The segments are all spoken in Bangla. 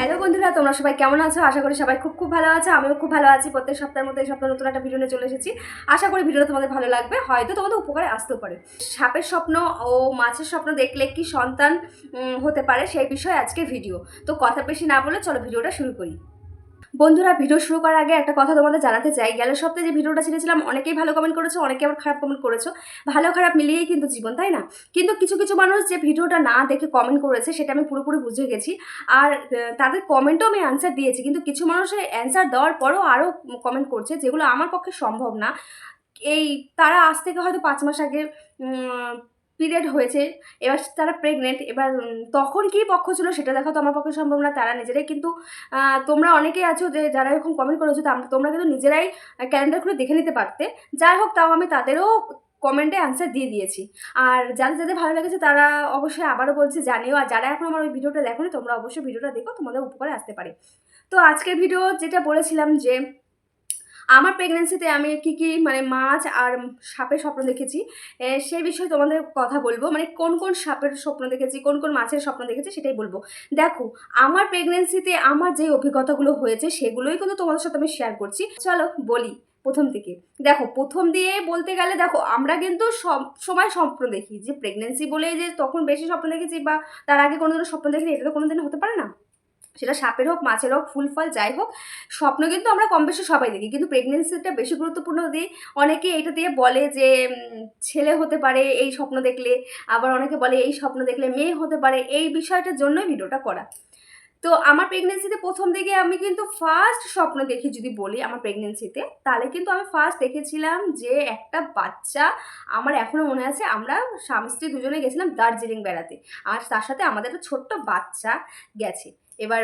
হ্যালো বন্ধুরা, তোমরা সবাই কেমন আছো? আশা করি সবাই খুব খুব ভালো আছে। আমিও খুব ভালো আছি। প্রত্যেক সপ্তাহের মধ্যে এই সপ্তাহে নতুন একটা ভিডিও নিয়ে চলে এসেছি। আশা করি ভিডিওটা তোমাদের ভালো লাগবে। হয়তো তোমাদের উপকারে আসতেও পারে। সাপের স্বপ্ন ও মাছের স্বপ্ন দেখলে কি সন্তান হতে পারে সেই বিষয়ে আজকে ভিডিও তো কথা বেশি না বলে চলো ভিডিওটা শুরু করি। বন্ধুরা, ভিডিও শুরু করার আগে একটা কথা তোমাদের জানাতে চাই। গেল সপ্তাহে যে ভিডিওটা ছেড়েছিলাম, অনেকেই ভালো কমেন্ট করেছ অনেকে আবার খারাপ কমেন্ট করেছ। ভালো খারাপ মিলিয়েই কিন্তু জীবন, তাই না? কিন্তু কিছু কিছু মানুষ যে ভিডিওটা না দেখে কমেন্ট করেছে, সেটা আমি পুরোপুরি বুঝে গেছি। আর তাদের কমেন্টও আমি অ্যান্সার দিয়েছি, কিন্তু কিছু মানুষের অ্যান্সার দেওয়ার পরও আরও কমেন্ট করছে, যেগুলো আমার পক্ষে সম্ভব না। এই, তারা আজ থেকে হয়তো পাঁচ মাস আগে পিরিয়ড হয়েছে, এবার তারা প্রেগনেন্ট এবার তখন কী পক্ষ ছিল সেটা দেখা তো আমার পক্ষে সম্ভব না, তারা নিজেরাই কিন্তু তোমরা অনেকেই আছো যে, যারা এরকম কমেন্ট করেছ তাম- তোমরা কিন্তু নিজেরাই ক্যালেন্ডার খুলে দেখে নিতে পারতে। যাই হোক, তাও আমি তাদেরও কমেন্টে অ্যান্সার দিয়ে দিয়েছি। আর যাদের যাদের ভালো লেগেছে, তারা অবশ্যই আবারও বলছে জানিও। আর যারা এখন আমার ওই ভিডিওটা দেখোনি, তোমরা অবশ্যই ভিডিওটা দেখো, তোমাদের উপকারে আসতে পারে। তো আজকের ভিডিও যেটা বলেছিলাম যে আমার প্রেগনেন্সিতে আমি কি কি মানে মাছ আর সাপের স্বপ্ন দেখেছি সেই বিষয়ে তোমাদের কথা বলব। মানে কোন কোন সাপের স্বপ্ন দেখেছি, কোন কোন মাছের স্বপ্ন দেখেছি সেটাই বলব। দেখো, আমার প্রেগনেন্সিতে আমার যে অভিজ্ঞতাগুলো হয়েছে সেগুলোই কিন্তু তোমাদের সাথে আমি শেয়ার করছি। চলো বলি প্রথম থেকে দেখো, প্রথম দিয়ে বলতে গেলে দেখো, আমরা কিন্তু সব সময় স্বপ্ন দেখি যে প্রেগনেন্সি বলে যে তখন বেশি স্বপ্ন দেখেছি বা তার আগে কোনোদিনও স্বপ্ন দেখিনি, এটা তো কোনোদিন হতে পারে না। সেটা সাপের হোক, মাছের হোক, ফুল ফল যাই হোক, স্বপ্ন কিন্তু আমরা কম বেশি সবাই দেখি। কিন্তু প্রেগনেন্সিটা বেশি গুরুত্বপূর্ণ দিই অনেকে এটা দিয়ে বলে যে ছেলে হতে পারে এই স্বপ্ন দেখলে, আবার অনেকে বলে এই স্বপ্ন দেখলে মেয়ে হতে পারে, এই বিষয়টার জন্যই ভিডিওটা করা। তো আমার প্রেগনেন্সিতে প্রথম দিকে আমি কিন্তু ফার্স্ট স্বপ্ন দেখি যদি বলি আমার প্রেগনেন্সিতে তাহলে কিন্তু আমি ফার্স্ট দেখেছিলাম যে একটা বাচ্চা আমার এখনও মনে আছে, আমরা স্বামী স্ত্রী দুজনে গেছিলাম দার্জিলিং বেড়াতে। আর তার সাথে আমাদের একটা ছোট্ট বাচ্চা গেছে। এবার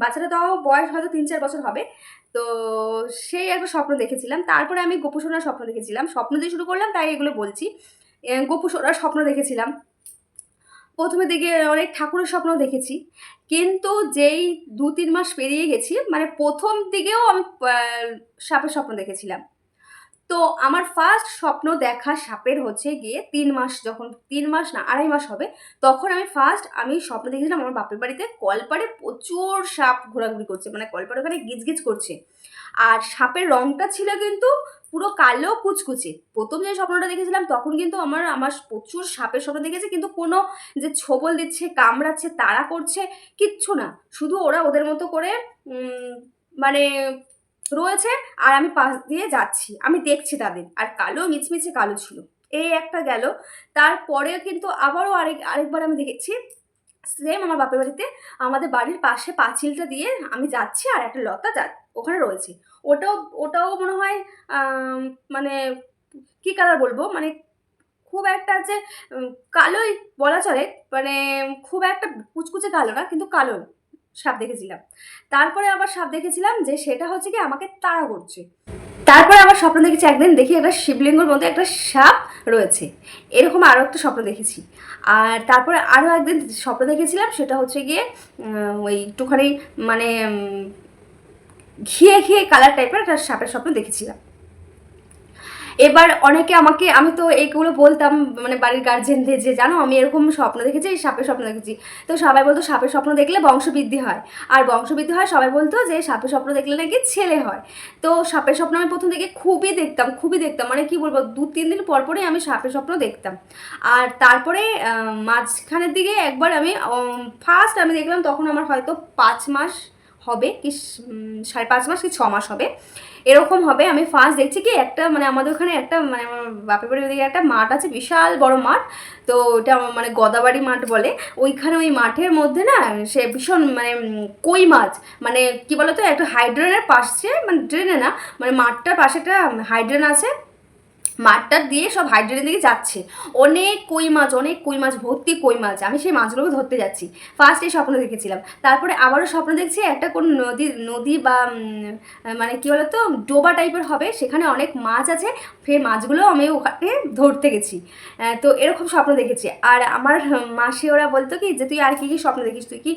বাচ্চাটা তাও বয়স হয়তো তিন চার বছর হবে, তো সেই একটা স্বপ্ন দেখেছিলাম। তারপরে আমি গোপুসোনার স্বপ্ন দেখেছিলাম। স্বপ্ন দিয়ে শুরু করলাম, তাই এগুলো বলছি। গোপুসোনার স্বপ্ন দেখেছিলাম। প্রথমে দিকে অনেক ঠাকুরের স্বপ্ন দেখেছি, কিন্তু যেই দু তিন মাস পেরিয়ে গেছি মানে প্রথম দিকেও আমি সাপের স্বপ্ন দেখেছিলাম। তো আমার ফার্স্ট স্বপ্ন দেখা সাপের হচ্ছে গিয়ে তিন মাস যখন, তিন মাস না, আড়াই মাস হবে, তখন আমি ফার্স্ট আমি স্বপ্ন দেখেছিলাম আমার বাপের বাড়িতে কলপাড়ে প্রচুর সাপ ঘোরাঘুরি করছে মানে কলপাড়ে ওখানে গিজগিজ করছে। আর সাপের রংটা ছিল কিন্তু পুরো কালো কুচকুচে। প্রথম যে স্বপ্নটা দেখেছিলাম, তখন কিন্তু আমার আমার প্রচুর সাপের স্বপ্ন দেখেছে, কিন্তু কোনো যে ছোবল দিচ্ছে, কামড়াচ্ছে, তাড়া করছে, কিচ্ছু না। শুধু ওরা ওদের মতো করে মানে রয়েছে আর আমি পাশ দিয়ে যাচ্ছি। আমি দেখছি তাদের। আর কালো মিচমিচে কালো ছিল। এই একটা গেল। তারপরে কিন্তু আবারও আরেক, আরেকবার আমি দেখেছি। সেম আমার বাপের বাড়িতে আমাদের বাড়ির পাশে পাঁচিলটা দিয়ে আমি যাচ্ছি আর একটা লতা যা, ওখানে রয়েছে। ওটাও ওটাও মনে হয় মানে কী কালার বলব? মানে খুব একটা যে কালোই বলা চলে। মানে খুব একটা কুচকুচে কালো না, কিন্তু কালো সাপ দেখেছিলাম। তারপরে আবার সাপ দেখেছিলাম যে সেটা হচ্ছে কি আমাকে তাড়া করছে। তারপরে আবার স্বপ্ন দেখেছি একদিন, দেখি একটা শিবলিঙ্গর মধ্যে একটা সাপ রয়েছে। এরকম আরও একটা স্বপ্ন দেখেছি। আর তারপরে আরও একদিন স্বপ্ন দেখেছিলাম, সেটা হচ্ছে গিয়ে ওই একটুখানি মানে ঘিয়ে ঘিয়ে কালার টাইপের একটা সাপের স্বপ্ন দেখেছিলাম। এবার অনেকে আমাকে, আমি তো এইগুলো বলতাম মানে বাড়ির গার্জেনদের যে, জানো, আমি এরকম স্বপ্ন দেখেছি, এই সাপের স্বপ্ন দেখেছি। তো সবাই বলতো, সাপের স্বপ্ন দেখলে বংশবৃদ্ধি হয়। আর বংশবৃদ্ধি হয়, সবাই বলতো যে, সাপের স্বপ্ন দেখলে নাকি ছেলে হয়। তো সাপের স্বপ্ন আমি প্রথম থেকে খুবই দেখতাম খুবই দেখতাম। মানে কি বলব, দু, তিন দিন পর পরে আমি সাপের স্বপ্ন দেখতাম। আর তারপরে মাঝখানের দিকে একবার আমি ফার্স্ট আমি দেখলাম, তখন আমার হয়তো পাঁচ মাস হবে কি সাড়ে পাঁচ মাস কি ছ মাস হবে। এরকম হবে, আমি ফার্স্ট দেখছি কি একটা মানে আমাদের ওখানে একটা মানে আমার বাপের বাড়ির ওদিকে একটা মাঠ আছে, বিশাল বড় মাঠ। তো ওটা মানে গদাবাড়ি মাঠ বলে, ওইখানে ওই মাঠের মধ্যে না সে ভীষণ মানে কই মাছ মানে কি বলতো, একটা হাইড্রেনের পাশে মানে ড্রেনে না মানে মাঠটার পাশে একটা হাইড্রেন আছে। মাঠটা দিয়ে সব হাইড্রেনের দিকে যাচ্ছে। অনেক কই মাছ, অনেক কই মাছ, ভর্তি কই মাছ। আমি সেই মাছগুলোকে ধরতে যাচ্ছি। ফার্স্ট এই স্বপ্ন দেখেছিলাম। তারপরে আবারও স্বপ্ন দেখছি একটা কোন নদী নদী বা মানে কী বলতো, ডোবা টাইপের হবে। সেখানে অনেক মাছ আছে। ফের মাছগুলো আমি ওখানে ধরতে গেছি। তো এরকম স্বপ্ন দেখেছি। আর আমার মাসি ওরা বলতো কি যে, তুই আর কী কী স্বপ্ন দেখিস? তুই কি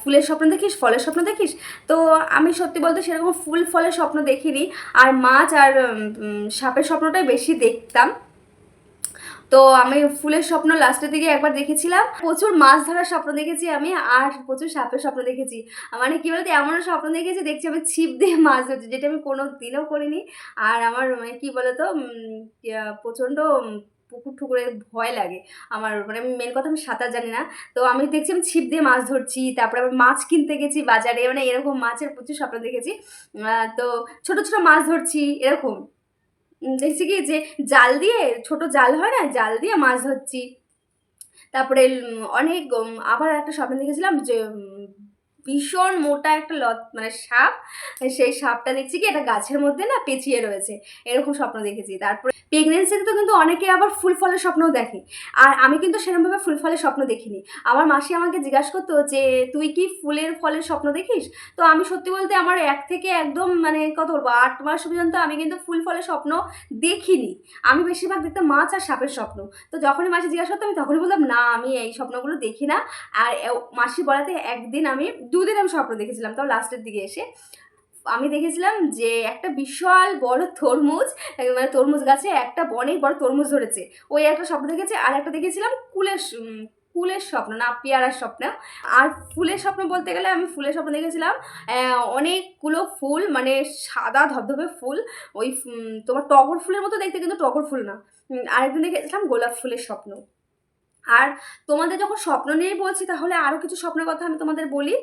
ফুলের স্বপ্ন দেখিস? ফলের স্বপ্ন দেখিস? তো আমি সত্যি বলতে সেরকম ফুল, ফলের স্বপ্ন দেখিনি। আর মাছ আর সাপের সাপের স্বপ্নটাই বেশি দেখতাম। তো আমি ফুলের স্বপ্ন লাস্টের দিকে একবার দেখেছিলাম। প্রচুর মাছ ধরার স্বপ্ন দেখেছি আমি আর প্রচুর সাপের স্বপ্ন দেখেছি। মানে কী বলতো, এমনও স্বপ্ন দেখেছি, দেখছি আমি ছিপ দিয়ে মাছ ধরছি, যেটা আমি কোনো দিনও করিনি। আর আমার মানে কী বলতো প্রচণ্ড পুকুর ঠুকুরে ভয় লাগে। আমার মানে আমি মেন কথা আমি সাঁতার জানি না। তো আমি দেখছি আমি ছিপ দিয়ে মাছ ধরছি, তারপরে আবার মাছ কিনতে গেছি বাজারে মানে এরকম মাছের প্রচুর স্বপ্ন দেখেছি। তো ছোট ছোট মাছ ধরছি, এরকম। দেখছি কি যে জাল দিয়ে, ছোট জাল হয় না, জাল দিয়ে মাছ ধরছি। তারপরে অনেক আবার একটা স্বপ্ন দেখেছিলাম যে ভীষণ মোটা একটা লত মানে সাপ, সেই সাপটা দেখছি কি একটা গাছের মধ্যে না পেঁচিয়ে রয়েছে, এরকম স্বপ্ন দেখেছি। তারপরে প্রেগনেন্সিতে তো কিন্তু অনেকে আবার ফুল ফলের স্বপ্নও দেখে। আর আমি কিন্তু সেরকমভাবে ফুল ফলের স্বপ্ন দেখিনি। আমার মাসি আমাকে জিজ্ঞাসা করতো যে, তুই কি ফুলের ফলের স্বপ্ন দেখিস? তো আমি সত্যি বলতে আমার এক থেকে একদম মানে কত বলব, আট মাস পর্যন্ত আমি কিন্তু ফুল ফলের স্বপ্ন দেখিনি। আমি বেশিরভাগ দেখতাম মাছ আর সাপের স্বপ্ন। তো যখনই মাসি জিজ্ঞাসা করতো, আমি তখনই বলতাম, না, আমি এই স্বপ্নগুলো দেখি না। আর মাসি বলাতে একদিন আমি দুদিন আমি স্বপ্ন দেখেছিলাম, তাও লাস্টের দিকে এসে। আমি দেখেছিলাম যে একটা বিশাল বড় তরমুজ মানে তরমুজ গাছে একটা অনেক বড় তরমুজ ধরেছে। ওই একটা স্বপ্ন দেখেছি, আর একটা দেখেছিলাম কুলের কুলের স্বপ্ন, না, পেয়ারার স্বপ্ন। আর ফুলের স্বপ্ন বলতে গেলে আমি ফুলের স্বপ্ন দেখেছিলাম অনেকগুলো ফুল মানে সাদা ধবধবে ফুল, ওই তোমার টগর ফুলের মতো দেখতে কিন্তু টগর ফুল না। আরেকদিন দেখেছিলাম গোলাপ ফুলের স্বপ্ন। আর তোমাদের যখন স্বপ্ন নিয়েই বলছি, তাহলে আরও কিছু স্বপ্নের কথা আমি তোমাদের বলি।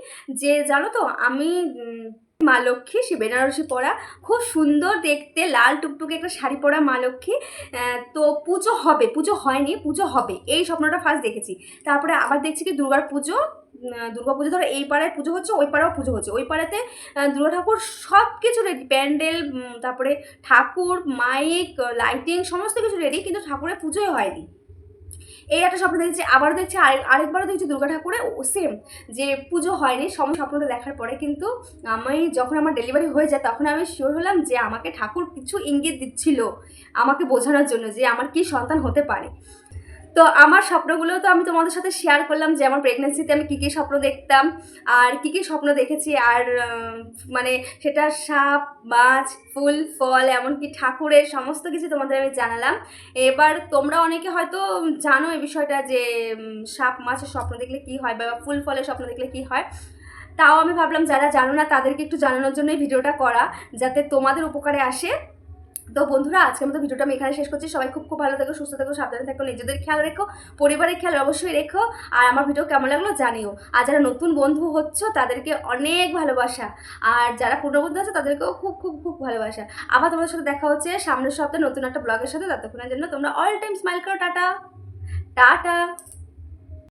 যে জানো তো, আমি মা লক্ষ্মী, সে বেনারসি পরা, খুব সুন্দর দেখতে, লাল টুকটুকে একটা শাড়ি পরা মা লক্ষ্মী। তো পুজো হবে, পুজো হয়নি, পুজো হবে। এই স্বপ্নটা ফার্স্ট দেখেছি। তারপরে আবার দেখছি কি দুর্গার পুজো দুর্গা পুজো ধরো, এই পাড়ায় পুজো হচ্ছে, ওই পাড়াও পুজো হচ্ছে। ওই পাড়াতে দুর্গা ঠাকুর সব কিছু রেডি প্যান্ডেল তারপরে ঠাকুর, মাইক লাইটিং সমস্ত কিছু রেডি কিন্তু ঠাকুরের পুজোই হয়নি। এই একটা স্বপ্ন দেখছি, আবারও দেখছি, আরেক, আরেকবারও দেখছি দুর্গা ঠাকুরে সেম যে পুজো হয়নি, সম, স্বপ্নটা দেখার পরে কিন্তু আমি যখন আমার ডেলিভারি হয়ে যায়, তখন আমি শিওর হলাম যে আমাকে ঠাকুর কিছু ইঙ্গিত দিচ্ছিল আমাকে বোঝানোর জন্য যে আমার কি সন্তান হতে পারে। তো আমার স্বপ্নগুলো তো আমি তোমাদের সাথে শেয়ার করলাম যে আমার প্রেগনেন্সিতে আমি কী কী স্বপ্ন দেখতাম, আর কী কী স্বপ্ন দেখেছি, আর মানে সেটা সাপ, মাছ, ফুল, ফল, এমনকি ঠাকুরের সমস্ত কিছু তোমাদের আমি জানালাম। এবার তোমরা অনেকে হয়তো জানো এই বিষয়টা যে সাপ, মাছের স্বপ্ন দেখলে কি হয় বা ফুল, ফলের স্বপ্ন দেখলে কি হয়। তাও আমি ভাবলাম যারা জানো না তাদেরকে একটু জানানোর জন্য এই ভিডিওটা করা, যাতে তোমাদের উপকারে আসে। তো বন্ধুরা, আজকের মতো ভিডিওটা আমি এখানে শেষ করছি। সবাই খুব খুব ভালো থাকো, সুস্থ থাকো, সাবধানে থাকো, নিজেদের খেয়াল রেখো, পরিবারের খেয়াল অবশ্যই রেখো। আর আমার ভিডিও কেমন লাগল জানিও। আর যারা নতুন বন্ধু হচ্ছ, তাদেরকে অনেক ভালোবাসা। আর যারা পুরনো বন্ধু আছে, তাদেরকেও খুব খুব খুব ভালোবাসা। আবার তোমাদের সাথে দেখা হচ্ছে সামনের সপ্তাহে নতুন একটা ব্লগের সাথে। ততক্ষণের জন্য তোমরা অল টাইম স্মাইল করো, টাটা। টাটা।